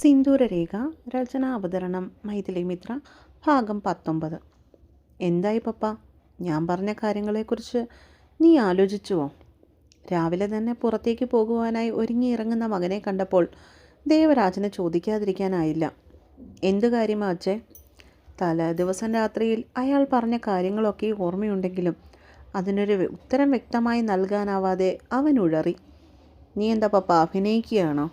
സിന്ദൂരരേഖ രചന അവതരണം മൈഥിലി മിത്ര ഭാഗം പത്തൊമ്പത്. എന്തായി പപ്പ? ഞാൻ പറഞ്ഞ കാര്യങ്ങളെക്കുറിച്ച് നീ ആലോചിച്ചുവോ? രാവിലെ തന്നെ പുറത്തേക്ക് പോകുവാനായി ഒരുങ്ങിയിറങ്ങുന്ന മകനെ കണ്ടപ്പോൾ ദേവരാജന് ചോദിക്കാതിരിക്കാനായില്ല. എന്ത് കാര്യമാ അച്ഛേ? തലേ ദിവസം രാത്രിയിൽ അയാൾ പറഞ്ഞ കാര്യങ്ങളൊക്കെ ഓർമ്മയുണ്ടെങ്കിലും അതിനൊരു ഉത്തരം വ്യക്തമായി നൽകാനാവാതെ അവൻ ഉഴറി. നീ എന്താ പപ്പ അഭിനയിക്കുകയാണോ?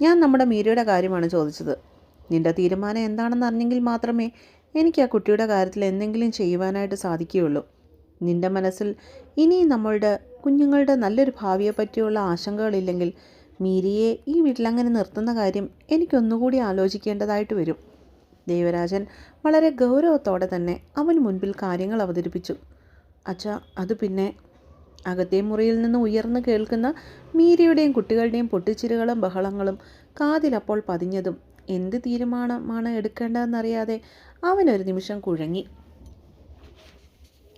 ഞാൻ നമ്മുടെ മീരയുടെ കാര്യമാണ് ചോദിച്ചത്. നിന്റെ തീരുമാനം എന്താണെന്ന് അറിഞ്ഞെങ്കിൽ മാത്രമേ എനിക്ക് ആ കുട്ടിയുടെ കാര്യത്തിൽ എന്തെങ്കിലും ചെയ്യുവാനായിട്ട് സാധിക്കുകയുള്ളൂ. നിന്റെ മനസ്സിൽ ഇനിയും നമ്മളുടെ കുഞ്ഞുങ്ങളുടെ നല്ലൊരു ഭാവിയെ പറ്റിയുള്ള ആശങ്കകളില്ലെങ്കിൽ മീരിയെ ഈ വീട്ടിലങ്ങനെ നിർത്തുന്ന കാര്യം എനിക്കൊന്നുകൂടി ആലോചിക്കേണ്ടതായിട്ട് വരും. ദേവരാജൻ വളരെ ഗൗരവത്തോടെ തന്നെ അവന് മുൻപിൽ കാര്യങ്ങൾ അവതരിപ്പിച്ചു. അച്ഛ അത് പിന്നെ അകത്തെ മുറിയിൽ നിന്ന് ഉയർന്നു കേൾക്കുന്ന മീരയുടെയും കുട്ടികളുടെയും പൊട്ടിച്ചിരുകളും ബഹളങ്ങളും കാതിലപ്പോൾ പതിഞ്ഞതും എന്ത് തീരുമാനമാണ് എടുക്കേണ്ടതെന്നറിയാതെ അവനൊരു നിമിഷം കുഴങ്ങി.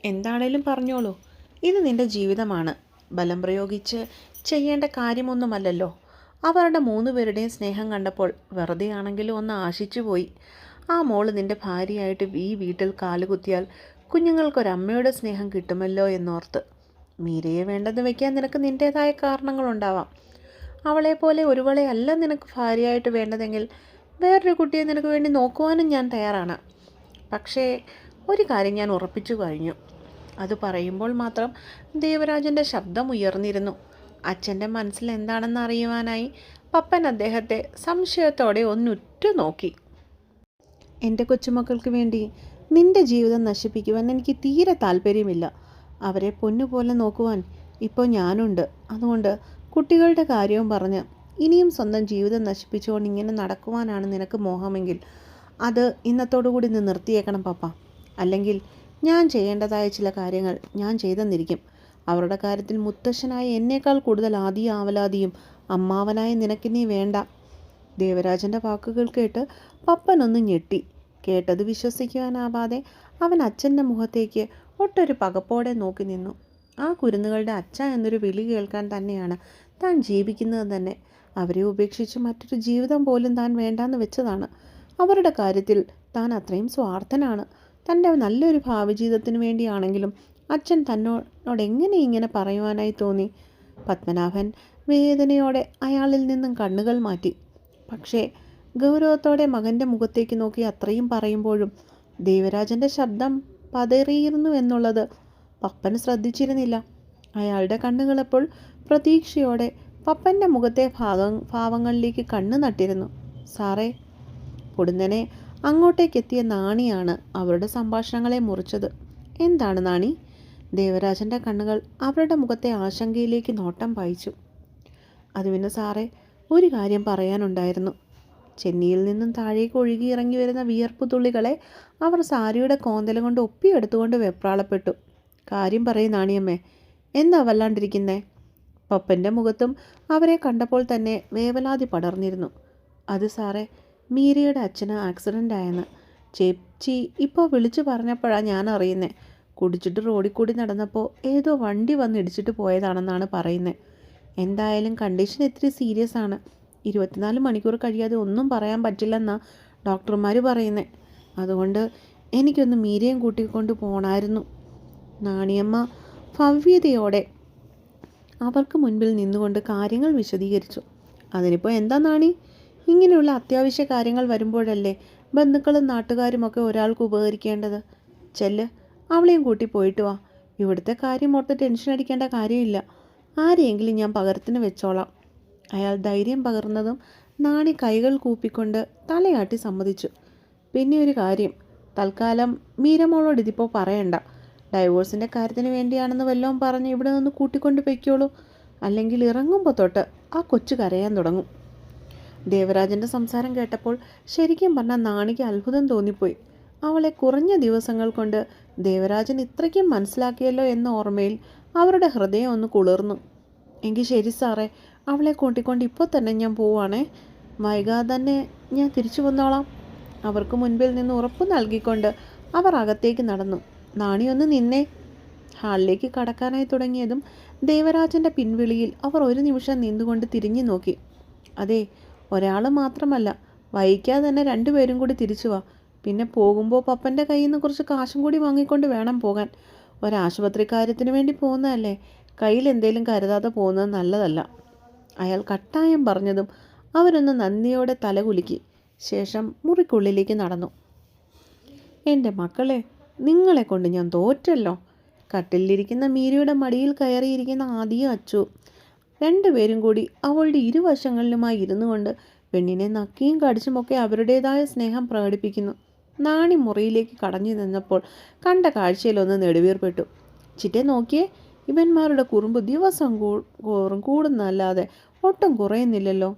എന്താണേലും പറഞ്ഞോളൂ. ഇത് നിന്റെ ജീവിതമാണ്. ബലം പ്രയോഗിച്ച് ചെയ്യേണ്ട കാര്യമൊന്നുമല്ലല്ലോ. അവരുടെ മൂന്ന് പേരുടെയും സ്നേഹം കണ്ടപ്പോൾ വെറുതെ ആണെങ്കിലും ഒന്ന് ആശിച്ചു പോയി. ആ മോൾ നിന്റെ ഭാര്യയായിട്ട് ഈ വീട്ടിൽ കാലുകുത്തിയാൽ കുഞ്ഞുങ്ങൾക്കൊരമ്മയുടെ സ്നേഹം കിട്ടുമല്ലോ എന്നോർത്ത്. മീരയെ വേണ്ടെന്ന് വയ്ക്കാൻ നിനക്ക് നിന്റേതായ കാരണങ്ങളുണ്ടാവാം. അവളെപ്പോലെ ഒരുവളെ അല്ല നിനക്ക് ഭാര്യയായിട്ട് വേണ്ടതെങ്കിൽ വേറൊരു കുട്ടിയെ നിനക്ക് വേണ്ടി നോക്കുവാനും ഞാൻ തയ്യാറാണ്. പക്ഷേ ഒരു കാര്യം ഞാൻ ഉറപ്പിച്ചു കഴിഞ്ഞു. അത് പറയുമ്പോൾ മാത്രം ദേവരാജന്റെ ശബ്ദം ഉയർന്നിരുന്നു. അച്ഛന്റെ മനസ്സിൽ എന്താണെന്ന് അറിയുവാനായി പപ്പൻ അദ്ദേഹത്തെ സംശയത്തോടെ ഒന്നുറ്റു നോക്കി. എന്റെ കൊച്ചുമക്കൾക്ക് വേണ്ടി നിന്റെ ജീവിതം നശിപ്പിക്കുവാൻ എനിക്ക് തീരെ താല്പര്യമില്ല. അവരെ പൊന്നുപോലെ നോക്കുവാൻ ഇപ്പോൾ ഞാനുണ്ട്. അതുകൊണ്ട് കുട്ടികളുടെ കാര്യവും പറഞ്ഞ് ഇനിയും സ്വന്തം ജീവിതം നശിപ്പിച്ചുകൊണ്ട് ഇങ്ങനെ നടക്കുവാനാണ് നിനക്ക് മോഹമെങ്കിൽ അത് ഇന്നത്തോടുകൂടി നീ നിർത്തിയേക്കണം പപ്പ. അല്ലെങ്കിൽ ഞാൻ ചെയ്യേണ്ടതായ ചില കാര്യങ്ങൾ ഞാൻ ചെയ്തെന്നിരിക്കും. അവരുടെ കാര്യത്തിൽ മുത്തശ്ശനായ എന്നേക്കാൾ കൂടുതൽ ആദി ആവലാതിയും അമ്മാവനായ നിനക്കിനി വേണ്ട. ദേവരാജന്റെ വാക്കുകൾ കേട്ട് പപ്പനൊന്ന് ഞെട്ടി. കേട്ടത് വിശ്വസിക്കുവാനാവാതെ അവൻ അച്ഛന്റെ മുഖത്തേക്ക് ഒട്ടൊരു പകപ്പോടെ നോക്കി നിന്നു. ആ കുരുന്നുകളുടെ അച്ഛ എന്നൊരു വിളി കേൾക്കാൻ തന്നെയാണ് താൻ ജീവിക്കുന്നത് തന്നെ. അവരെ ഉപേക്ഷിച്ച് മറ്റൊരു ജീവിതം പോലും താൻ വേണ്ടാന്ന് വെച്ചതാണ്. അവരുടെ കാര്യത്തിൽ താൻ അത്രയും സ്വാർത്ഥനാണ്. തന്റെ നല്ലൊരു ഭാവി ജീവിതത്തിന് വേണ്ടിയാണെങ്കിലും അച്ഛൻ തന്നോട് എങ്ങനെ ഇങ്ങനെ പറയുവാനായി തോന്നി? പത്മനാഭൻ വേദനയോടെ അയാളിൽ നിന്നും കണ്ണുകൾ മാറ്റി. പക്ഷേ ഗൗരവത്തോടെ മകന്റെ മുഖത്തേക്ക് നോക്കി അത്രയും പറയുമ്പോഴും ദേവരാജന്റെ ശബ്ദം പതറിയിരുന്നു എന്നുള്ളത് പപ്പൻ ശ്രദ്ധിച്ചിരുന്നില്ല. അയാളുടെ കണ്ണുകളപ്പോൾ പ്രതീക്ഷയോടെ പപ്പന്റെ മുഖത്തെ ഭാഗം ഭാവങ്ങളിലേക്ക് കണ്ണു നട്ടിരുന്നു. സാറേ പൊടുന്നനെ അങ്ങോട്ടേക്കെത്തിയ നാണിയാണ് അവരുടെ സംഭാഷണങ്ങളെ മുറിച്ചത്. എന്താണ് നാണി? ദേവരാജന്റെ കണ്ണുകൾ അവരുടെ മുഖത്തെ ആശങ്കയിലേക്ക് നോട്ടം പായിച്ചു. അത് പിന്നെ സാറേ ഒരു കാര്യം പറയാനുണ്ടായിരുന്നു. ചെന്നിയിൽ നിന്നും താഴേക്ക് ഒഴുകി ഇറങ്ങി വരുന്ന വിയർപ്പ് തുള്ളികളെ അവർ സാരിയുടെ കോന്തല കൊണ്ട് ഒപ്പിയെടുത്തുകൊണ്ട് വെപ്രാളപ്പെട്ടു. കാര്യം പറയും നാണിയമ്മേ എന്താ വല്ലാണ്ടിരിക്കുന്നേ? പപ്പന്റെ മുഖത്തും അവരെ കണ്ടപ്പോൾ തന്നെ വേവലാതി പടർന്നിരുന്നു. അത് സാറേ മീരയുടെ അച്ഛന് ആക്സിഡന്റ് ആയെന്ന്. ചേച്ചി ഇപ്പോൾ വിളിച്ചു പറഞ്ഞപ്പോഴാണ് ഞാൻ അറിയുന്നത് കുടിച്ചിട്ട് റോഡിൽ കൂടി നടന്നപ്പോൾ ഏതോ വണ്ടി വന്ന് ഇടിച്ചിട്ട് പോയതാണെന്നാണ് പറയുന്നത് എന്തായാലും കണ്ടീഷൻ ഇത്തിരി സീരിയസ് ആണ്. ഇരുപത്തിനാല് മണിക്കൂർ കഴിയാതെ ഒന്നും പറയാൻ പറ്റില്ലെന്നാണ് ഡോക്ടർമാർ പറയുന്നത് അതുകൊണ്ട് എനിക്കൊന്ന് മീരയും കൂട്ടിക്കൊണ്ട് പോണായിരുന്നു. നാണിയമ്മ ഭവ്യതയോടെ അവർക്ക് മുൻപിൽ നിന്നുകൊണ്ട് കാര്യങ്ങൾ വിശദീകരിച്ചു. അതിനിപ്പോൾ എന്താ നാണി? ഇങ്ങനെയുള്ള അത്യാവശ്യ കാര്യങ്ങൾ വരുമ്പോഴല്ലേ ബന്ധുക്കളും നാട്ടുകാരുമൊക്കെ ഒരാൾക്ക് ഉപകരിക്കേണ്ടത്? ചെല്ല് അവളെയും കൂട്ടി പോയിട്ട് വാ. ഇവിടുത്തെ കാര്യം ഓർത്ത് ടെൻഷൻ അടിക്കേണ്ട കാര്യമില്ല. ആരെയെങ്കിലും ഞാൻ പകരത്തിന് വെച്ചോളാം. അയാൾ ധൈര്യം പകർന്നതും നാണി കൈകൾ കൂപ്പിക്കൊണ്ട് തലയാട്ടി സമ്മതിച്ചു. പിന്നെ ഒരു കാര്യം തൽക്കാലം മീരമോളോട് ഇതിപ്പോൾ പറയണ്ട. ഡൈവോഴ്സിന്റെ കാര്യത്തിന് വേണ്ടിയാണെന്ന് വല്ലതും പറഞ്ഞ് ഇവിടെ നിന്ന് കൂട്ടിക്കൊണ്ട് പൊയ്ക്കോളൂ. അല്ലെങ്കിൽ ഇറങ്ങുമ്പോൾ തൊട്ട് ആ കൊച്ചു കരയാൻ തുടങ്ങും. ദേവരാജന്റെ സംസാരം കേട്ടപ്പോൾ ശരിക്കും പറഞ്ഞാൽ നാണിക്ക് അത്ഭുതം തോന്നിപ്പോയി. അവളെ കുറഞ്ഞ ദിവസങ്ങൾ കൊണ്ട് ദേവരാജൻ ഇത്രയ്ക്കും മനസ്സിലാക്കിയല്ലോ എന്ന ഓർമ്മയിൽ അവരുടെ ഹൃദയം ഒന്ന് കുളിർന്നു. എങ്കിൽ ശരി സാറേ അവളെ കൂട്ടിക്കൊണ്ട് ഇപ്പോൾ തന്നെ ഞാൻ പോവാണേ വൈകാതെ തന്നെ ഞാൻ തിരിച്ചു വന്നോളാം. അവർക്ക് മുൻപിൽ നിന്ന് ഉറപ്പ് നൽകിക്കൊണ്ട് അവർ അകത്തേക്ക് നടന്നു. നാണിയൊന്ന് നിന്നേ. ഹാളിലേക്ക് കടക്കാനായി തുടങ്ങിയതും ദേവരാജന്റെ പിൻവിളിയിൽ അവർ ഒരു നിമിഷം നിന്നുകൊണ്ട് തിരിഞ്ഞു നോക്കി. അതെ ഒരാൾ മാത്രമല്ല. വൈകാതെ തന്നെ രണ്ടുപേരും കൂടി തിരിച്ചു വാ. പിന്നെ പോകുമ്പോൾ പപ്പന്റെ കയ്യിൽ നിന്ന് കുറച്ച് കാശും കൂടി വാങ്ങിക്കൊണ്ട് വേണം പോകാൻ. ഒരാശുപത്രി കാര്യത്തിന് വേണ്ടി പോകുന്നതല്ലേ? കയ്യിൽ എന്തേലും കരുതാതെ പോകുന്നത് നല്ലതല്ല. അയാൾ കട്ടായം പറഞ്ഞതും അവരൊന്ന് നന്ദിയോടെ തലകുലുക്കി. ശേഷം മുറിക്കുള്ളിലേക്ക് നടന്നു. എന്റെ മക്കളെ നിങ്ങളെ കൊണ്ട് ഞാൻ തോറ്റല്ലോ. കട്ടിലിരിക്കുന്ന മീരയുടെ മടിയിൽ കയറിയിരിക്കുന്ന ആദിയും അച്ചു രണ്ടുപേരും കൂടി അവളുടെ ഇരുവശങ്ങളിലുമായി ഇരുന്നു കൊണ്ട് പെണ്ണിനെ നക്കിയും കടിച്ചുമൊക്കെ അവരുടേതായ സ്നേഹം പ്രകടിപ്പിക്കുന്നു. നാണി മുറിയിലേക്ക് കടഞ്ഞു നിന്നപ്പോൾ കണ്ട കാഴ്ചയിലൊന്ന് നെടുവീർപ്പെട്ടു. ചിറ്റെ നോക്കിയേ ഇവന്മാരുടെ കുറുമ്പ് ദിവസം കൂറും കൂടുന്നല്ലാതെ ഒട്ടും കുറയുന്നില്ലല്ലോ.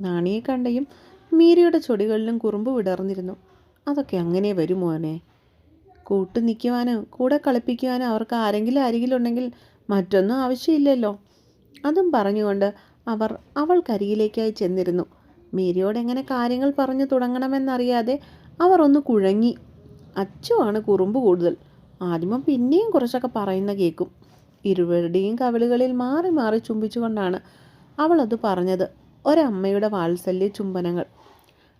നാണിയെ കണ്ടയും മീരയുടെ ചൊടികളിലും കുറുമ്പ് വിടർന്നിരുന്നു. അതൊക്കെ അങ്ങനെ വരുമോനെ കൂട്ടു നിൽക്കുവാനും കൂടെ കളിപ്പിക്കുവാനും അവർക്ക് ആരെങ്കിലും അരികിലുണ്ടെങ്കിൽ മറ്റൊന്നും ആവശ്യമില്ലല്ലോ. അതും പറഞ്ഞുകൊണ്ട് അവർ അവൾക്കരികിലേക്കായി ചെന്നിരുന്നു. മീരയോട് എങ്ങനെ കാര്യങ്ങൾ പറഞ്ഞു തുടങ്ങണമെന്നറിയാതെ അവർ ഒന്ന് കുഴങ്ങി. അച്ചുവാണ് കുറുമ്പ് കൂടുതൽ. ആദ്യമം പിന്നെയും കുറച്ചൊക്കെ പറയുന്ന കേൾക്കും ഇരുവരുടെയും കവിളുകളിൽ മാറി മാറി ചുംബിച്ചുകൊണ്ടാണ് അവളത് പറഞ്ഞത് ഒരമ്മയുടെ വാത്സല്യ ചുംബനങ്ങൾ.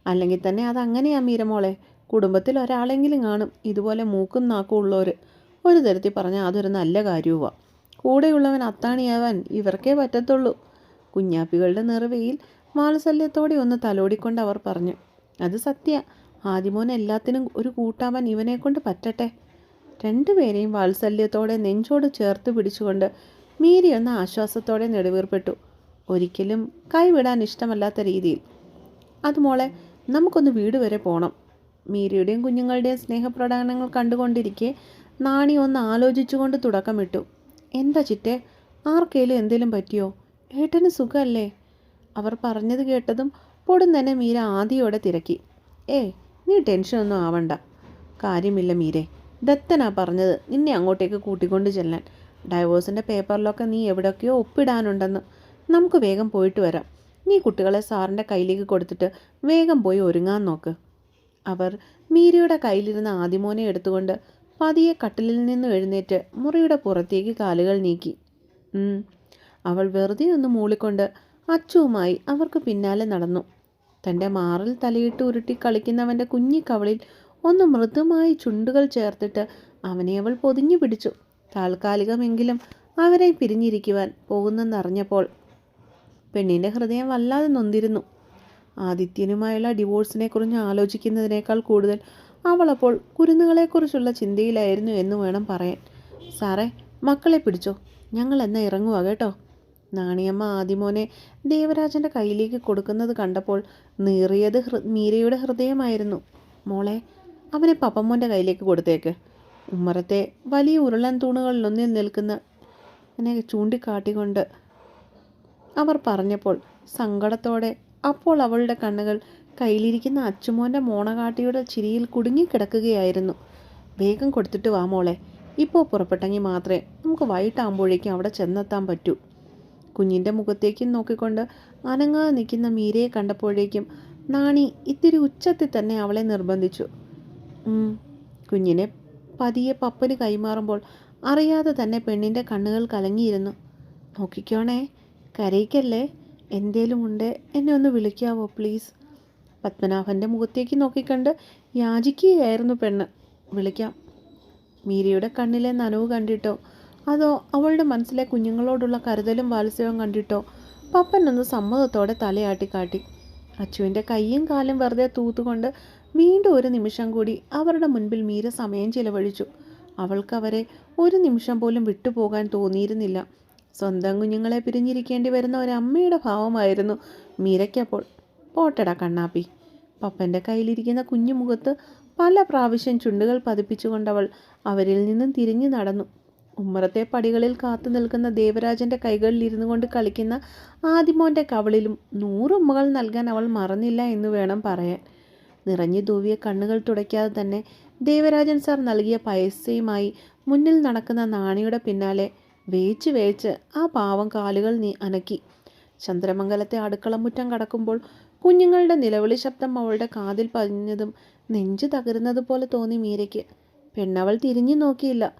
അല്ലെങ്കിൽ തന്നെ അതങ്ങനെയാ മീരമോളെ കുടുംബത്തിൽ ഒരാളെങ്കിലും കാണും ഇതുപോലെ മൂക്കും നാക്കും ഉള്ളവർ ഒരു തരത്തിൽ പറഞ്ഞാൽ അതൊരു നല്ല കാര്യവുമാണ് കൂടെയുള്ളവൻ അത്താണിയാവാൻ ഇവർക്കേ പറ്റത്തുള്ളൂ. കുഞ്ഞാപ്പികളുടെ നിറവയിൽ വാത്സല്യത്തോടെ ഒന്ന് തലോടിക്കൊണ്ട് അവർ പറഞ്ഞു അത് സത്യ. ആദിമോൻ എല്ലാത്തിനും ഒരു കൂട്ടാവാൻ ഇവനെ കൊണ്ട് പറ്റട്ടെ രണ്ടുപേരെയും വാത്സല്യത്തോടെ നെഞ്ചോട് ചേർത്ത് പിടിച്ചുകൊണ്ട് മീരി എന്ന ആശ്വാസത്തോടെ നെടുവീർപ്പെട്ടു. ഒരിക്കലും കൈവിടാൻ ഇഷ്ടമല്ലാത്ത രീതിയിൽ. അത് മോളെ നമുക്കൊന്ന് വീട് വരെ പോകണം മീരയുടെയും കുഞ്ഞുങ്ങളുടെയും സ്നേഹപ്രകടനങ്ങൾ കണ്ടുകൊണ്ടിരിക്കെ നാണി ഒന്ന് ആലോചിച്ചുകൊണ്ട് തുടക്കമിട്ടു. എന്താ ചിറ്റേ ആർക്കേലും എന്തേലും പറ്റിയോ? ഏട്ടന് സുഖമല്ലേ അവർ പറഞ്ഞത് കേട്ടതും പൊടും തന്നെ മീര ആദിയോടെ തിരക്കി. ഏ നീ ടെൻഷനൊന്നും ആവണ്ട. കാര്യമില്ല മീരെ. ദത്തനാ പറഞ്ഞത്. നിന്നെ അങ്ങോട്ടേക്ക് കൂട്ടിക്കൊണ്ട് ചെല്ലാൻ. ഡൈവോഴ്സിന്റെ പേപ്പറിലൊക്കെ നീ എവിടെയൊക്കെയോ ഒപ്പിടാനുണ്ടെന്ന്. നമുക്ക് വേഗം പോയിട്ട് വരാം. നീ കുട്ടികളെ സാറിന്റെ കയ്യിലേക്ക് കൊടുത്തിട്ട് വേഗം പോയി ഒരുങ്ങാൻ നോക്ക്. അവർ മീരയുടെ കയ്യിലിരുന്ന ആദിമോനെ എടുത്തുകൊണ്ട് പതിയെ കട്ടിലിൽ നിന്ന് എഴുന്നേറ്റ് മുറിയുടെ പുറത്തേക്ക് കാലുകൾ നീക്കി. അവൾ വെറുതെ ഒന്ന് മൂളിക്കൊണ്ട് അച്ചുവുമായി അവർക്ക് പിന്നാലെ നടന്നു. തന്റെ മാറിൽ തലയിട്ട് ഉരുട്ടി കളിക്കുന്നവന്റെ കുഞ്ഞിക്കവളിൽ ഒന്ന് മൃദുമായി ചുണ്ടുകൾ ചേർത്തിട്ട് അവനെ അവൾ പൊതിഞ്ഞു പിടിച്ചു. താൽക്കാലികമെങ്കിലും അവരെ പിരിഞ്ഞിരിക്കുവാൻ പോകുന്നെന്നറിഞ്ഞപ്പോൾ പെണ്ണിന്റെ ഹൃദയം വല്ലാതെ നൊന്തിരുന്നു. ആദിത്യനുമായുള്ള ഡിവോഴ്സിനെ കുറിച്ച് ആലോചിക്കുന്നതിനേക്കാൾ കൂടുതൽ അവളപ്പോൾ കുരുന്നുകളെക്കുറിച്ചുള്ള ചിന്തയിലായിരുന്നു എന്ന് വേണം പറയാൻ. സാറേ മക്കളെ പിടിച്ചോ. ഞങ്ങൾ എന്നാ ഇറങ്ങുക കേട്ടോ. നാണിയമ്മ ആദിമോനെ ദേവരാജന്റെ കയ്യിലേക്ക് കൊടുക്കുന്നത് കണ്ടപ്പോൾ നീറിയത് ഹൃ മീരയുടെ ഹൃദയമായിരുന്നു. മോളെ അവനെ പപ്പമ്മോന്റെ കയ്യിലേക്ക് കൊടുത്തേക്ക്. ഉമ്മറത്തെ വലിയ ഉരുളൻ തൂണുകളിലൊന്നിൽ നിൽക്കുന്ന എന്നെ ചൂണ്ടിക്കാട്ടിക്കൊണ്ട് അവർ പറഞ്ഞപ്പോൾ സങ്കടത്തോടെ അപ്പോൾ അവളുടെ കണ്ണുകൾ കയ്യിലിരിക്കുന്ന അച്ചുമോന്റെ മോണകാട്ടിയുടെ ചിരിയിൽ കുടുങ്ങിക്കിടക്കുകയായിരുന്നു വേഗം കൊടുത്തിട്ട് വാ മോളെ. ഇപ്പോൾ പുറപ്പെട്ടെങ്കിൽ മാത്രമേ നമുക്ക് വൈകിട്ടാകുമ്പോഴേക്കും അവിടെ ചെന്നെത്താൻ പറ്റൂ. കുഞ്ഞിന്റെ മുഖത്തേക്കും നോക്കിക്കൊണ്ട് അനങ്ങാതെ നിൽക്കുന്ന മീരയെ കണ്ടപ്പോഴേക്കും നാണി ഇത്തിരി ഉച്ചത്തിൽ തന്നെ അവളെ നിർബന്ധിച്ചു. കുഞ്ഞിനെ പതിയെ പപ്പന് കൈമാറുമ്പോൾ അറിയാതെ തന്നെ പെണ്ണിന്റെ കണ്ണുകൾ കലങ്ങിയിരുന്നു. നോക്കിക്കോണേ കരയിക്കല്ലേ? എന്തേലും ഉണ്ട്? എന്നെ ഒന്ന് വിളിക്കാവോ പ്ലീസ് പത്മനാഭന്റെ മുഖത്തേക്ക് നോക്കിക്കണ്ട് യാചിക്കുകയായിരുന്നു പെണ്ണ്. വിളിക്കാം. മീരയുടെ കണ്ണിലെ നനവ് കണ്ടിട്ടോ? അതോ അവളുടെ മനസ്സിലെ കുഞ്ഞുങ്ങളോടുള്ള കരുതലും വാത്സല്യവും കണ്ടിട്ടോ? പപ്പൻ ഒന്ന് സമ്മതത്തോടെ തലയാട്ടി കാട്ടി. അച്ചുവിന്റെ കൈയും കാലും വെറുതെ തൂത്തുകൊണ്ട് വീണ്ടും ഒരു നിമിഷം കൂടി അവരുടെ മുൻപിൽ മീര സമയം ചിലവഴിച്ചു. അവൾക്കവരെ ഒരു നിമിഷം പോലും വിട്ടുപോകാൻ തോന്നിയിരുന്നില്ല. സ്വന്തം കുഞ്ഞുങ്ങളെ പിരിഞ്ഞിരിക്കേണ്ടി വരുന്ന ഒരു ഒരമ്മയുടെ ഭാവമായിരുന്നു മീരയ്ക്കപ്പോൾ. പോട്ടടാ കണ്ണാപ്പി. പപ്പന്റെ കയ്യിലിരിക്കുന്ന കുഞ്ഞു മുഖത്ത് പല പ്രാവശ്യം ചുണ്ടുകൾ പതിപ്പിച്ചുകൊണ്ടവൾ അവരിൽ നിന്നും തിരിഞ്ഞു നടന്നു. ഉമ്മറത്തെ പടികളിൽ കാത്തു നിൽക്കുന്ന ദേവരാജന്റെ കൈകളിൽ ഇരുന്നു കൊണ്ട് കളിക്കുന്ന ആദിമോന്റെ കവളിലും നൂറുമ്മകൾ നൽകാൻ അവൾ മറന്നില്ല എന്ന് വേണം പറയാൻ. നിറഞ്ഞു തൂവിയ കണ്ണുകൾ തുടയ്ക്കാതെ തന്നെ ദേവരാജൻ സാർ നൽകിയ പൈസയുമായി മുന്നിൽ നടക്കുന്ന നാണിയുടെ പിന്നാലെ വേച്ച് വേച്ച് ആ പാവം കാലുകൾ നീ അനക്കി. ചന്ദ്രമംഗലത്തെ അടുക്കളമുറ്റം കടക്കുമ്പോൾ കുഞ്ഞുങ്ങളുടെ നിലവിളി ശബ്ദം അവളുടെ കാതിൽ പതിഞ്ഞതും നെഞ്ചു തകരുന്നത് പോലെ തോന്നി മീരയ്ക്ക്. പെണ്ണവൾ തിരിഞ്ഞു നോക്കിയില്ല.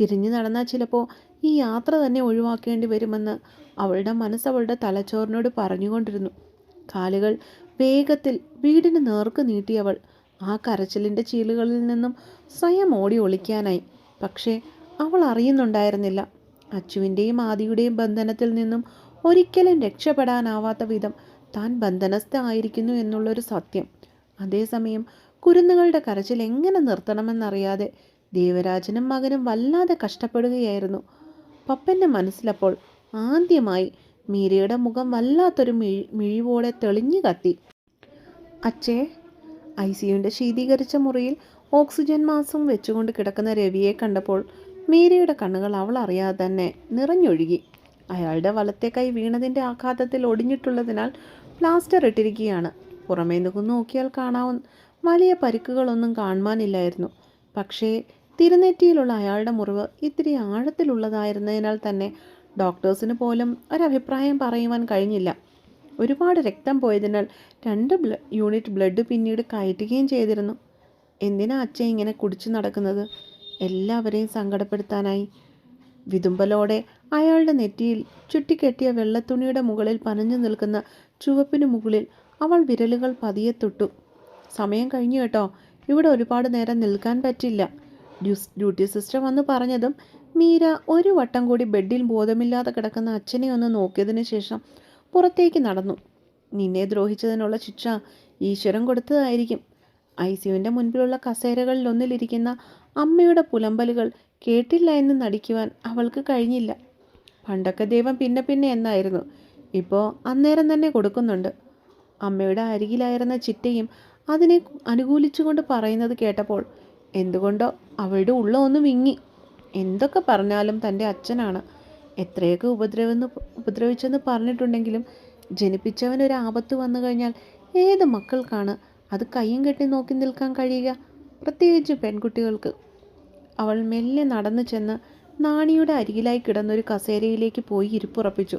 തിരിഞ്ഞു നടന്നാൽ ചിലപ്പോൾ ഈ യാത്ര തന്നെ ഒഴിവാക്കേണ്ടി വരുമെന്ന് അവളുടെ മനസ്സ് അവളുടെ തലച്ചോറിനോട് പറഞ്ഞുകൊണ്ടിരുന്നു. കാലുകൾ വേഗത്തിൽ വീടിന് നേർക്ക് നീട്ടിയവൾ ആ കരച്ചിലിന്റെ ചീലുകളിൽ നിന്നും സ്വയം ഓടി ഒളിക്കാനായി. പക്ഷേ അവൾ അറിയുന്നുണ്ടായിരുന്നില്ല. അച്ചുവിന്റെയും ആദിയുടെയും ബന്ധനത്തിൽ നിന്നും ഒരിക്കലും രക്ഷപ്പെടാനാവാത്ത വിധം താൻ ബന്ധനസ്ഥ എന്നുള്ളൊരു സത്യം. അതേസമയം കുരുന്നുകളുടെ കരച്ചിൽ എങ്ങനെ നിർത്തണമെന്നറിയാതെ ദേവരാജനും മകനും വല്ലാതെ കഷ്ടപ്പെടുകയായിരുന്നു. പപ്പന്റെ മനസ്സിലപ്പോൾ ആദ്യമായി മീരയുടെ മുഖം വല്ലാത്തൊരു മിഴി മിഴിവോടെ തെളിഞ്ഞു കത്തി. അച്ഛേ ഐ സിയുവിന്റെ ശീതീകരിച്ച മുറിയിൽ ഓക്സിജൻ മാസം വെച്ചുകൊണ്ട് കിടക്കുന്ന രവിയെ കണ്ടപ്പോൾ മീരയുടെ കണ്ണുകൾ അവൾ അറിയാതെ തന്നെ നിറഞ്ഞൊഴുകി. അയാളുടെ വലത്തെ കൈ വീണതിന്റെ ആഘാതത്തിൽ ഒടിഞ്ഞിട്ടുള്ളതിനാൽ പ്ലാസ്റ്റർ ഇട്ടിരിക്കുകയാണ്. പുറമേ നിന്ന് നോക്കിയാൽ കാണാവുന്ന വലിയ പരിക്കുകളൊന്നും കാണുവാനില്ലായിരുന്നു. പക്ഷേ തിരുനെറ്റിയിലുള്ള അയാളുടെ മുറിവ് ഇത്തിരി ആഴത്തിലുള്ളതായിരുന്നതിനാൽ തന്നെ ഡോക്ടേഴ്സിന് പോലും ഒരഭിപ്രായം പറയുവാൻ കഴിഞ്ഞില്ല. ഒരുപാട് രക്തം പോയതിനാൽ രണ്ട് യൂണിറ്റ് ബ്ലഡ് പിന്നീട് കയറ്റുകയും ചെയ്തിരുന്നു. എന്തിനാ അച്ഛൻ ഇങ്ങനെ കുടിച്ചു നടക്കുന്നത്? എല്ലാവരെയും സങ്കടപ്പെടുത്താനായി. വിതുമ്പലോടെ അയാളുടെ നെറ്റിയിൽ ചുറ്റിക്കെട്ടിയ വെള്ളത്തുണിയുടെ മുകളിൽ പനഞ്ഞു നിൽക്കുന്ന ചുവപ്പിന് മുകളിൽ അവൾ വിരലുകൾ പതിയെ തൊട്ടു. സമയം കഴിഞ്ഞു കേട്ടോ. ഇവിടെ ഒരുപാട് നേരം നിൽക്കാൻ പറ്റില്ല. ഡ്യൂട്ടി സിസ്റ്റർ വന്ന് പറഞ്ഞതും മീര ഒരു വട്ടം കൂടി ബെഡിൽ ബോധമില്ലാതെ കിടക്കുന്ന അച്ഛനെ ഒന്ന് നോക്കിയതിന് ശേഷം പുറത്തേക്ക് നടന്നു. നിന്നെ ദ്രോഹിച്ചതിനുള്ള ശിക്ഷ ഈശ്വരൻ കൊടുത്തതായിരിക്കും. ഐ സിയുവിന്റെ മുൻപിലുള്ള കസേരകളിലൊന്നിലിരിക്കുന്ന അമ്മയുടെ പുലമ്പലുകൾ കേട്ടില്ല എന്ന് നടിക്കുവാൻ അവൾക്ക് കഴിഞ്ഞില്ല. പണ്ടൊക്കെ ദൈവം പിന്നെ പിന്നെ എന്നായിരുന്നു. ഇപ്പോൾ അന്നേരം തന്നെ കൊടുക്കുന്നുണ്ട്. അമ്മയുടെ അരികിലായിരുന്ന ചിറ്റയും അതിനെ അനുകൂലിച്ചുകൊണ്ട് പറയുന്നത് കേട്ടപ്പോൾ എന്തുകൊണ്ടോ അവളുടെ ഉള്ള ഒന്ന് വിങ്ങി. എന്തൊക്കെ പറഞ്ഞാലും തന്റെ അച്ഛനാണ്. എത്രയൊക്കെ ഉപദ്രവെന്ന് ഉപദ്രവിച്ചെന്ന് പറഞ്ഞിട്ടുണ്ടെങ്കിലും ജനിപ്പിച്ചവനൊരാപത്ത് വന്നു കഴിഞ്ഞാൽ ഏത് മക്കൾക്കാണ് അത് കയ്യും കെട്ടി നോക്കി നിൽക്കാൻ കഴിയുക? പ്രത്യേകിച്ച് പെൺകുട്ടികൾക്ക്. അവൾ മെല്ലെ നടന്നു ചെന്ന് നാണിയുടെ അരികിലായി കിടന്നൊരു കസേരയിലേക്ക് പോയി ഇരിപ്പുറപ്പിച്ചു.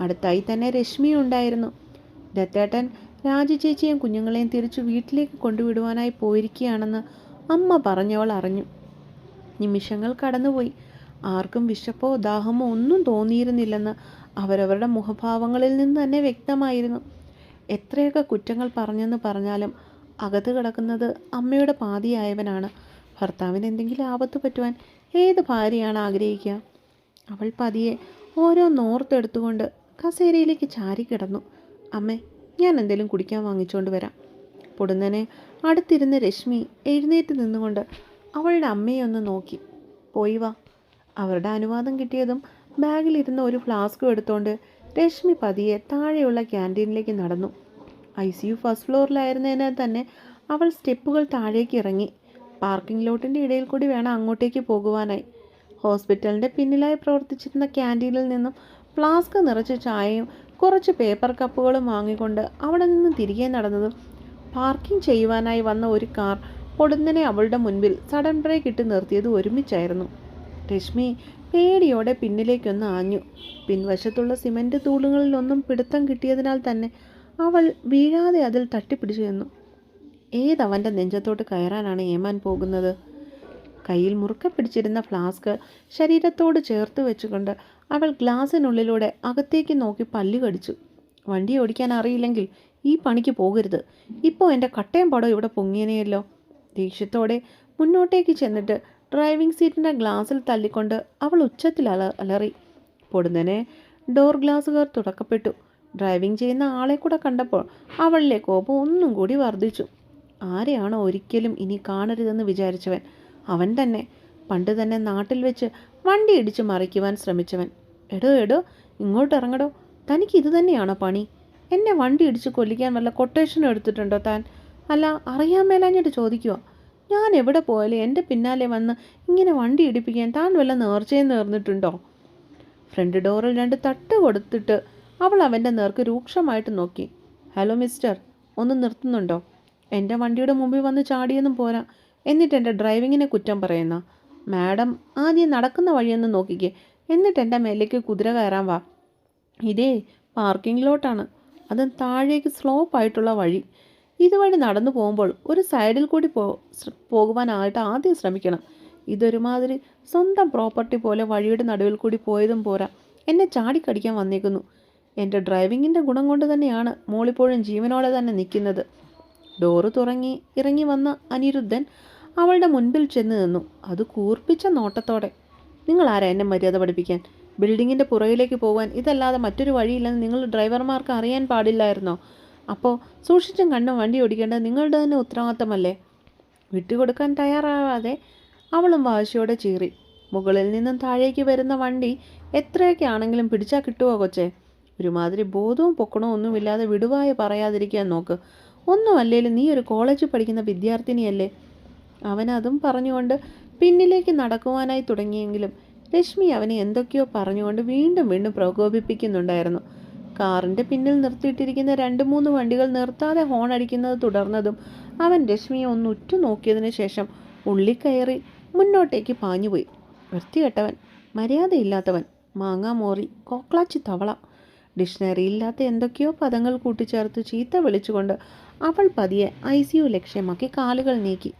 അടുത്തായി തന്നെ രശ്മി ഉണ്ടായിരുന്നു. ദത്തേട്ടൻ രാജചേച്ചിയും കുഞ്ഞുങ്ങളെയും തിരിച്ചു വീട്ടിലേക്ക് കൊണ്ടുവിടുവാനായി പോയിരിക്കുകയാണെന്ന് അമ്മ പറഞ്ഞവൾ അറിഞ്ഞു. നിമിഷങ്ങൾ കടന്നുപോയി. ആർക്കും വിശപ്പോ ദാഹമോ ഒന്നും തോന്നിയിരുന്നില്ലെന്ന് അവരവരുടെ മുഖഭാവങ്ങളിൽ നിന്ന് തന്നെ വ്യക്തമായിരുന്നു. എത്രയൊക്കെ കുറ്റങ്ങൾ പറഞ്ഞെന്ന് പറഞ്ഞാലും അകത്ത് കിടക്കുന്നത് അമ്മയുടെ പാതിയായവനാണ്. ഭർത്താവിന് എന്തെങ്കിലും ആപത്ത് പറ്റുവാൻ ഏത് ഭാര്യയാണ് ആഗ്രഹിക്കുക? അവൾ പതിയെ ഓരോ നോർത്തെടുത്തുകൊണ്ട് കസേരയിലേക്ക് ചാരി കിടന്നു. അമ്മേ ഞാൻ എന്തെങ്കിലും കുടിക്കാൻ വാങ്ങിച്ചുകൊണ്ട് വരാം. പൊടുന്നനെ അടുത്തിരുന്ന രശ്മി എഴുന്നേറ്റ് നിന്നുകൊണ്ട് അവളുടെ അമ്മയെ ഒന്ന് നോക്കി. പോയി വാ. അവരുടെ അനുവാദം കിട്ടിയതും ബാഗിലിരുന്ന ഒരു ഫ്ലാസ്കും എടുത്തുകൊണ്ട് രശ്മി പതിയെ താഴെയുള്ള ക്യാന്റീനിലേക്ക് നടന്നു. ഐ സി യു ഫസ്റ്റ് ഫ്ലോറിലായിരുന്നതിനാൽ തന്നെ അവൾ സ്റ്റെപ്പുകൾ താഴേക്ക് ഇറങ്ങി. പാർക്കിംഗ് ലോട്ടിന്റെ ഇടയിൽ കൂടി വേണം അങ്ങോട്ടേക്ക് പോകുവാനായി. ഹോസ്പിറ്റലിന്റെ പിന്നിലായി പ്രവർത്തിച്ചിരുന്ന ക്യാന്റീനിൽ നിന്നും ഫ്ലാസ്ക് നിറച്ച ചായയും കുറച്ച് പേപ്പർ കപ്പുകളും വാങ്ങിക്കൊണ്ട് അവിടെ നിന്ന് തിരികെ നടന്നതും പാർക്കിംഗ് ചെയ്യുവാനായി വന്ന ഒരു കാർ പൊടുന്നനെ അവളുടെ മുൻപിൽ സഡൻ ബ്രേക്ക് ഇട്ട് നിർത്തിയത് ഒരുമിച്ചായിരുന്നു. രശ്മി പേടിയോടെ പിന്നിലേക്കൊന്ന് ആഞ്ഞു. പിൻവശത്തുള്ള സിമന്റ് തൂണുകളിലൊന്നും പിടുത്തം കിട്ടിയതിനാൽ തന്നെ അവൾ വീഴാതെ അതിൽ തട്ടിപ്പിടിച്ചു നിന്നു. ഏതവന്റെ നെഞ്ചത്തോട്ട് കയറാനാണ് ഏമാൻ പോകുന്നത്? കയ്യിൽ മുറുക്കെ പിടിച്ചിരുന്ന ഫ്ലാസ്ക് ശരീരത്തോട് ചേർത്ത് വെച്ചുകൊണ്ട് അവൾ ഗ്ലാസിനുള്ളിലൂടെ അകത്തേക്ക് നോക്കി പല്ലു കടിച്ചു. വണ്ടി ഓടിക്കാൻ അറിയില്ലെങ്കിൽ ഈ പണിക്ക് പോകരുത്. ഇപ്പോൾ എന്റെ കട്ടയം പടം ഇവിടെ പൊങ്ങിയനെയല്ലോ. ദേഷ്യത്തോടെ മുന്നോട്ടേക്ക് ചെന്നിട്ട് ഡ്രൈവിംഗ് സീറ്റിന്റെ ഗ്ലാസ്സിൽ തല്ലിക്കൊണ്ട് അവൾ ഉച്ചത്തിൽ അല അലറി. പൊടുന്നനെ ഡോർ ഗ്ലാസുകാർ തുടക്കപ്പെട്ടു. ഡ്രൈവിംഗ് ചെയ്യുന്ന ആളെ കൂടെ കണ്ടപ്പോൾ അവളിലെ കോപം ഒന്നും കൂടി വർദ്ധിച്ചു. ആരെയാണ് ഒരിക്കലും ഇനി കാണരുതെന്ന് വിചാരിച്ചവൻ? അവൻ തന്നെ. പണ്ട് തന്നെ നാട്ടിൽ വെച്ച് വണ്ടി ഇടിച്ച് മറിക്കുവാൻ ശ്രമിച്ചവൻ. എടോ എടോ ഇങ്ങോട്ട് ഇറങ്ങടോ. തനിക്ക് ഇത് തന്നെയാണോ പണി? എന്നെ വണ്ടി ഇടിച്ച് കൊല്ലിക്കാൻ വല്ല കൊട്ടേഷനും എടുത്തിട്ടുണ്ടോ താൻ? അല്ല അറിയാൻ മേലാഞ്ഞിട്ട് ചോദിക്കുക ഞാൻ എവിടെ പോയാലും എന്റെ പിന്നാലെ വന്ന് ഇങ്ങനെ വണ്ടി ഇടിപ്പിക്കാൻ താൻ വല്ല നേർച്ചയും നേർന്നിട്ടുണ്ടോ? ഫ്രണ്ട് ഡോറിൽ രണ്ട് തട്ട് കൊടുത്തിട്ട് അവൾ അവന്റെ നേർക്ക് രൂക്ഷമായിട്ട് നോക്കി. ഹലോ മിസ്റ്റർ ഒന്ന് നിർത്തുന്നുണ്ടോ? എന്റെ വണ്ടിയുടെ മുമ്പിൽ വന്ന് ചാടിയെന്നും പോരാ. എന്നിട്ട് എന്റെ ഡ്രൈവിങ്ങിനെ കുറ്റം പറയുന്ന. മാഡം ആദ്യം നടക്കുന്ന വഴിയൊന്ന് നോക്കിക്കേ. എന്നിട്ട് എന്റെ മേലേക്ക് കുതിര കയറാൻ വാ. ഇതേ പാർക്കിംഗ് ലോട്ടാണ് അതും താഴേക്ക് സ്ലോപ്പ് ആയിട്ടുള്ള വഴി. ഇതുവഴി നടന്നു പോകുമ്പോൾ ഒരു സൈഡിൽ കൂടി പോ പോകുവാനായിട്ട് ആദ്യം ശ്രമിക്കണം. ഇതൊരുമാതിരി സ്വന്തം പ്രോപ്പർട്ടി പോലെ വഴിയുടെ നടുവിൽ കൂടി പോയതും പോരാ. എന്നെ ചാടിക്കടിക്കാൻ വന്നേക്കുന്നു. എന്റെ ഡ്രൈവിങ്ങിന്റെ ഗുണം കൊണ്ട് തന്നെയാണ് മോളിപ്പോഴും ജീവനോടെ തന്നെ നിൽക്കുന്നത്. ഡോറ് തുറങ്ങി ഇറങ്ങി വന്ന അനിരുദ്ധൻ അവളുടെ മുൻപിൽ ചെന്ന് നിന്നു. അത് കൂർപ്പിച്ച നോട്ടത്തോടെ. നിങ്ങൾ ആരാ എന്നെ മര്യാദ പഠിപ്പിക്കാൻ? ബിൽഡിങ്ങിന്റെ പുറകിലേക്ക് പോകാൻ ഇതല്ലാതെ മറ്റൊരു വഴിയില്ലെന്ന് നിങ്ങൾ ഡ്രൈവർമാർക്ക് അറിയാൻ പാടില്ലായിരുന്നോ? അപ്പോൾ സൂക്ഷിച്ചും കണ്ടും വണ്ടി ഓടിക്കേണ്ടത് നിങ്ങളുടെ തന്നെ ഉത്തരവാദിത്തമല്ലേ? വിട്ടുകൊടുക്കാൻ തയ്യാറാവാതെ അവളും വാശിയോടെ ചീറി. മുകളിൽ നിന്നും താഴേക്ക് വരുന്ന വണ്ടി എത്രയൊക്കെ ആണെങ്കിലും പിടിച്ചാൽ കിട്ടുമോ കൊച്ചേ? ഒരുമാതിരി ബോധവും പൊക്കണോ ഒന്നുമില്ലാതെ വിടുവായ പറയാതിരിക്കാൻ നോക്ക്. ഒന്നുമല്ലേലും നീ ഒരു കോളേജിൽ പഠിക്കുന്ന വിദ്യാർത്ഥിനിയല്ലേ? അവനതും പറഞ്ഞുകൊണ്ട് പിന്നിലേക്ക് നടക്കുവാനായി തുടങ്ങിയെങ്കിലും രശ്മി അവനെ എന്തൊക്കെയോ പറഞ്ഞുകൊണ്ട് വീണ്ടും വീണ്ടും പ്രകോപിപ്പിക്കുന്നുണ്ടായിരുന്നു. കാറിന്റെ പിന്നിൽ നിർത്തിയിട്ടിരിക്കുന്ന രണ്ട് മൂന്ന് വണ്ടികൾ നിർത്താതെ ഹോൺ അടിക്കുന്നത് തുടർന്നതും അവൻ രശ്മിയെ ഒന്ന് ഉറ്റു നോക്കിയതിന് ശേഷം ഉള്ളിക്കയറി മുന്നോട്ടേക്ക് പാഞ്ഞുപോയി. വൃത്തികെട്ടവൻ മര്യാദയില്ലാത്തവൻ മാങ്ങാമോറി കോക്ലാച്ചി തവള ഡിക്ഷണറിയില്ലാത്ത എന്തൊക്കെയോ പദങ്ങൾ കൂട്ടിച്ചേർത്ത് ചീത്ത വിളിച്ചുകൊണ്ട് അവൾ പതിയെ ഐ സി യു ലക്ഷ്യമാക്കി കാലുകൾ നീക്കി.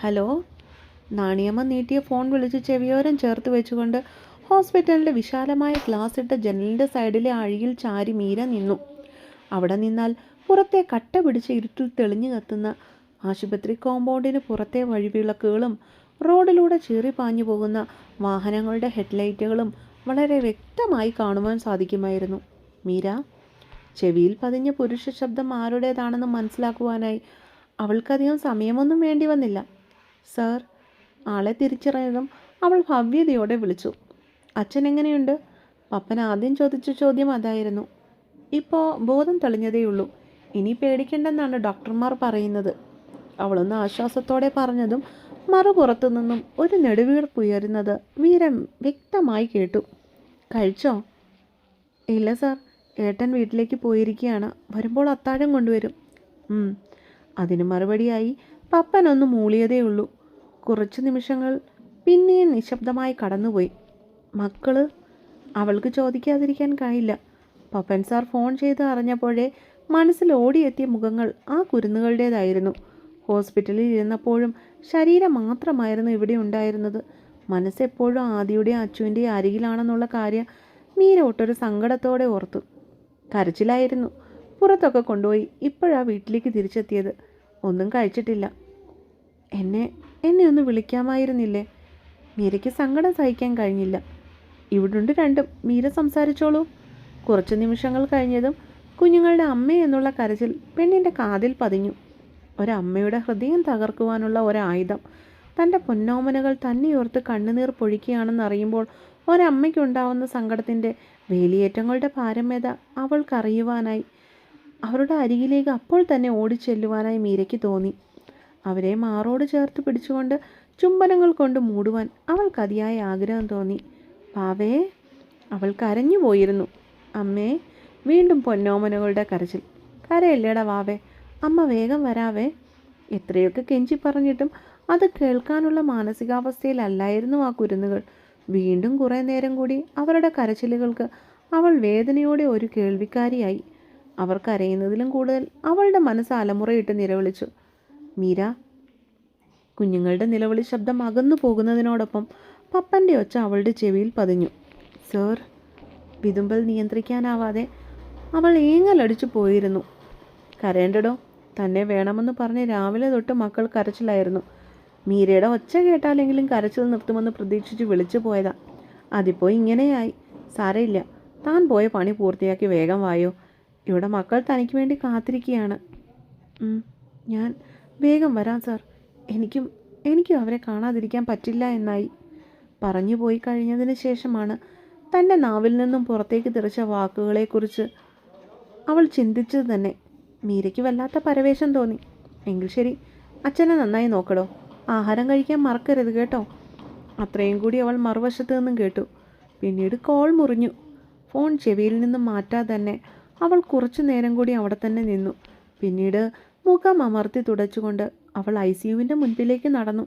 ഹലോ? നാണിയമ്മ നീട്ടിയ ഫോൺ വിളിച്ച് ചെവിയോരം ചേർത്ത് വെച്ചുകൊണ്ട് ഹോസ്പിറ്റലിന്റെ വിശാലമായ ഗ്ലാസ് ഇട്ട ജനലിന്റെ സൈഡിലെ അഴിയിൽ ചാരി മീര നിന്നു. അവിടെ നിന്നാൽ പുറത്തെ കട്ട പിടിച്ച ഇരുട്ടിൽ തെളിഞ്ഞു കത്തുന്ന ആശുപത്രി കോമ്പൗണ്ടിന് പുറത്തെ വഴിവിളക്കുകളും റോഡിലൂടെ ചീറി പാഞ്ഞു പോകുന്ന വാഹനങ്ങളുടെ ഹെഡ്ലൈറ്റുകളും വളരെ വ്യക്തമായി കാണുവാൻ സാധിക്കുമായിരുന്നു. മീര ചെവിയിൽ പതിഞ്ഞ പുരുഷ ശബ്ദം ആരുടേതാണെന്ന് മനസ്സിലാക്കുവാനായി അവൾക്കധികം സമയമൊന്നും വേണ്ടി വന്നില്ല. സർ ആളെ തിരിച്ചറിഞ്ഞതും അവൾ ഭവ്യതയോടെ വിളിച്ചു. അച്ഛൻ എങ്ങനെയുണ്ട്? പപ്പൻ ആദ്യം ചോദിച്ച ചോദ്യം അതായിരുന്നു. ഇപ്പോൾ ബോധം തെളിഞ്ഞതേയുള്ളൂ. ഇനി പേടിക്കേണ്ടെന്നാണ് ഡോക്ടർമാർ പറയുന്നത്. അവളൊന്ന് ആശ്വാസത്തോടെ പറഞ്ഞതും മറുപുറത്തു നിന്നും ഒരു നെടുവീർപ്പുയരുന്നത് വീരം വ്യക്തമായി കേട്ടു. കഴിച്ചോ? ഇല്ല സാർ. ഏട്ടൻ വീട്ടിലേക്ക് പോയിരിക്കുകയാണ്. വരുമ്പോൾ അത്താഴം കൊണ്ടുവരും. അതിന് മറുപടിയായി പപ്പൻ ഒന്ന് മൂളിയതേ ഉള്ളൂ. കുറച്ച് നിമിഷങ്ങൾ പിന്നെയും നിശബ്ദമായി കടന്നുപോയി. മക്കൾ? അവൾക്ക് ചോദിക്കാതിരിക്കാൻ കഴിയില്ല. പപ്പൻ സാർ ഫോൺ ചെയ്ത് അറിഞ്ഞപ്പോഴേ മനസ്സിൽ ഓടിയെത്തിയ മുഖങ്ങൾ ആ കുരുന്നുകളുടേതായിരുന്നു. ഹോസ്പിറ്റലിൽ ഇരുന്നപ്പോഴും ശരീരം മാത്രമായിരുന്നു ഇവിടെ ഉണ്ടായിരുന്നത്. മനസ്സെപ്പോഴും ആദിയുടെ അച്ചുവിന്റെ അരികിലാണെന്നുള്ള കാര്യം മീര ഒട്ടൊരു സങ്കടത്തോടെ ഓർത്തു. കരച്ചിലായിരുന്നു. പുറത്തൊക്കെ കൊണ്ടുപോയി ഇപ്പോഴാ വീട്ടിലേക്ക് തിരിച്ചെത്തിയത്. ഒന്നും കഴിച്ചിട്ടില്ല. എന്നെ എന്നെ ഒന്ന് വിളിക്കാമായിരുന്നില്ലേ? മീരയ്ക്ക് സങ്കടം സഹിക്കാൻ കഴിഞ്ഞില്ല. ഇവിടുണ്ട് രണ്ടും. മീര സംസാരിച്ചോളൂ. കുറച്ച് നിമിഷങ്ങൾ കഴിഞ്ഞതും കുഞ്ഞുങ്ങളുടെ അമ്മ എന്നുള്ള കരച്ചിൽ പെണ്ണിന്റെ കാതിൽ പതിഞ്ഞു. ഒരമ്മയുടെ ഹൃദയം തകർക്കുവാനുള്ള ഒരായുധം തന്റെ പൊന്നോമനകൾ തന്നെയോർത്ത് കണ്ണുനീർ പൊഴിക്കുകയാണെന്ന് അറിയുമ്പോൾ ഒരമ്മയ്ക്കുണ്ടാവുന്ന സങ്കടത്തിന്റെ വേലിയേറ്റങ്ങളുടെ പാരമ്യത അവൾക്കറിയുവാനായി അവരുടെ അരികിലേക്ക് അപ്പോൾ തന്നെ ഓടിച്ചെല്ലുവാനായി മീരയ്ക്ക് തോന്നി. അവരെ മാറോട് ചേർത്ത് പിടിച്ചുകൊണ്ട് ചുംബനങ്ങൾ കൊണ്ട് മൂടുവാൻ അവൾക്ക് അതിയായ ആഗ്രഹം തോന്നി. പാവേ അവൾ കരഞ്ഞു പോയിരുന്നു. അമ്മേ വീണ്ടും പൊന്നോമനകളുടെ കരച്ചിൽ. കരയല്ലേടാ വാവേ അമ്മ വേഗം വരാവേ. എത്രയൊക്കെ കെഞ്ചി പറഞ്ഞിട്ടും അത് കേൾക്കാനുള്ള മാനസികാവസ്ഥയിലല്ലായിരുന്നു ആ കുരുന്നുകൾ. വീണ്ടും കുറേ നേരം കൂടി അവരുടെ കരച്ചിലുകൾക്ക് അവൾ വേദനയോടെ ഒരു കേൾവിക്കാരിയായി. അവർ കരയുന്നതിലും കൂടുതൽ അവളുടെ മനസ്സ് അലമുറയിട്ട് നിലവിളിച്ചു. മീര കുഞ്ഞുങ്ങളുടെ നിലവിളി ശബ്ദം അകന്നു പോകുന്നതിനോടൊപ്പം പപ്പന്റെ ഒച്ച അവളുടെ ചെവിയിൽ പതിഞ്ഞു. സർ വിതുമ്പൽ നിയന്ത്രിക്കാനാവാതെ അവൾ ഏങ്ങലടിച്ചു പോയിരുന്നു. കരയേണ്ടടോ? തന്നെ വേണമെന്ന് പറഞ്ഞ് രാവിലെ തൊട്ട് മക്കൾ കരച്ചിലായിരുന്നു. മീരയുടെ ഒച്ച കേട്ടാലെങ്കിലും കരച്ചിൽ നിർത്തുമെന്ന് പ്രതീക്ഷിച്ച് വിളിച്ചു പോയതാ. അതിപ്പോൾ ഇങ്ങനെയായി. സാരയില്ല. താൻ പോയ പണി പൂർത്തിയാക്കി വേഗം വായോ. ഇവിടെ മക്കൾ തനിക്ക് വേണ്ടി കാത്തിരിക്കുകയാണ്. ഞാൻ വേഗം വരാം സാർ. എനിക്കും എനിക്കും അവരെ കാണാതിരിക്കാൻ പറ്റില്ല എന്നായി. പറഞ്ഞു പോയി കഴിഞ്ഞതിന് ശേഷമാണ് തന്റെ നാവിൽ നിന്നും പുറത്തേക്ക് തെറിച്ച വാക്കുകളെക്കുറിച്ച് അവൾ ചിന്തിച്ചത് തന്നെ. മീരയ്ക്ക് വല്ലാത്ത പരവേശം തോന്നി. എങ്കിൽ ശരി അച്ഛനെ നന്നായി നോക്കടോ. ആഹാരം കഴിക്കാൻ മറക്കരുത് കേട്ടോ. അത്രയും കൂടി അവൾ മറുവശത്ത് നിന്നും കേട്ടു. പിന്നീട് കോൾ മുറിഞ്ഞു. ഫോൺ ചെവിയിൽ നിന്നും മാറ്റാതെ തന്നെ അവൾ കുറച്ചു നേരം കൂടി അവിടെ തന്നെ നിന്നു. പിന്നീട് മുഖം അമർത്തി തുടച്ചുകൊണ്ട് അവൾ ഐ സി യുവിന്റെ മുൻപിലേക്ക് നടന്നു.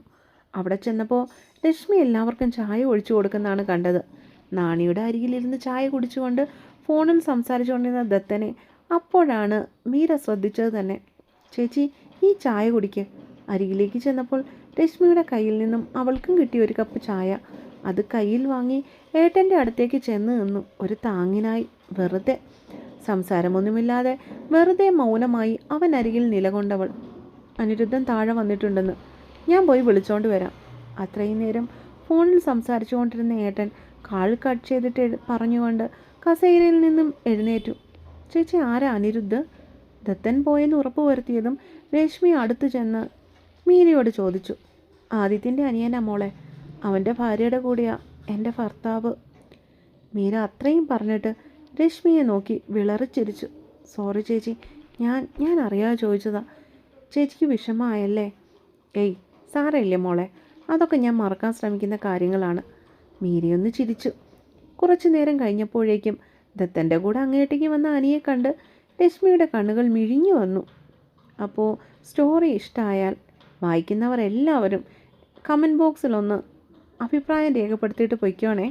അവിടെ ചെന്നപ്പോൾ രശ്മി എല്ലാവർക്കും ചായ ഒഴിച്ചു കൊടുക്കുന്നതാണ് കണ്ടത്. നാണിയുടെ അരികിലിരുന്ന് ചായ കുടിച്ചുകൊണ്ട് ഫോണിൽ സംസാരിച്ചുകൊണ്ടിരുന്ന ദത്തനെ അപ്പോഴാണ് മീര ശ്രദ്ധിച്ചത് തന്നെ. ചേച്ചി ഈ ചായ കുടിക്ക്. അരികിലേക്ക് ചെന്നപ്പോൾ രശ്മിയുടെ കയ്യിൽ നിന്നും അവൾക്കും കിട്ടിയ ഒരു കപ്പ് ചായ. അത് കയ്യിൽ വാങ്ങി ഏട്ടന്റെ അടുത്തേക്ക് ചെന്ന് നിന്നു. ഒരു താങ്ങിനായി. വെറുതെ. സംസാരമൊന്നുമില്ലാതെ വെറുതെ മൗനമായി അവൻ അരികിൽ നിലകൊണ്ടവൾ. അനിരുദ്ധൻ താഴെ വന്നിട്ടുണ്ടെന്ന്. ഞാൻ പോയി വിളിച്ചോണ്ട് വരാം. അത്രയും നേരം ഫോണിൽ സംസാരിച്ചുകൊണ്ടിരുന്ന ഏട്ടൻ കാൾ കട്ട് ചെയ്തിട്ട് പറഞ്ഞുകൊണ്ട് കസേരയിൽ നിന്നും എഴുന്നേറ്റു. ചേച്ചി ആരാ അനിരുദ്ധ്? ദത്തൻ പോയെന്ന് ഉറപ്പുവരുത്തിയതും രശ്മി അടുത്തു ചെന്ന് മീരയോട് ചോദിച്ചു ആദിത്യന്റെ അനിയനാ മോളെ? അവന്റെ ഭാര്യയുടെ കൂടെയാ എന്റെ ഭർത്താവ്. മീര അത്രയും പറഞ്ഞിട്ട് രശ്മിയെ നോക്കി വിളറിച്ചിരിച്ചു. സോറി ചേച്ചി ഞാൻ ഞാൻ അറിയാ ചോദിച്ചതാ. ചേച്ചിക്ക് വിഷമമായല്ലേ? ഏയ് സാരമില്ലേ മോളെ. അതൊക്കെ ഞാൻ മറക്കാൻ ശ്രമിക്കുന്ന കാര്യങ്ങളാണ്. മീരയൊന്ന് ചിരിച്ചു. കുറച്ചു നേരം കഴിഞ്ഞപ്പോഴേക്കും ദത്തന്റെ കൂടെ അങ്ങേട്ടേക്ക് വന്ന അനിയെ കണ്ട് രശ്മിയുടെ കണ്ണുകൾ മിഴിഞ്ഞു വന്നു. അപ്പോൾ സ്റ്റോറി ഇഷ്ടമായാൽ വായിക്കുന്നവർ എല്ലാവരും കമന്റ് ബോക്സിലൊന്ന് അഭിപ്രായം രേഖപ്പെടുത്തിയിട്ട് പൊയ്ക്കോണേ.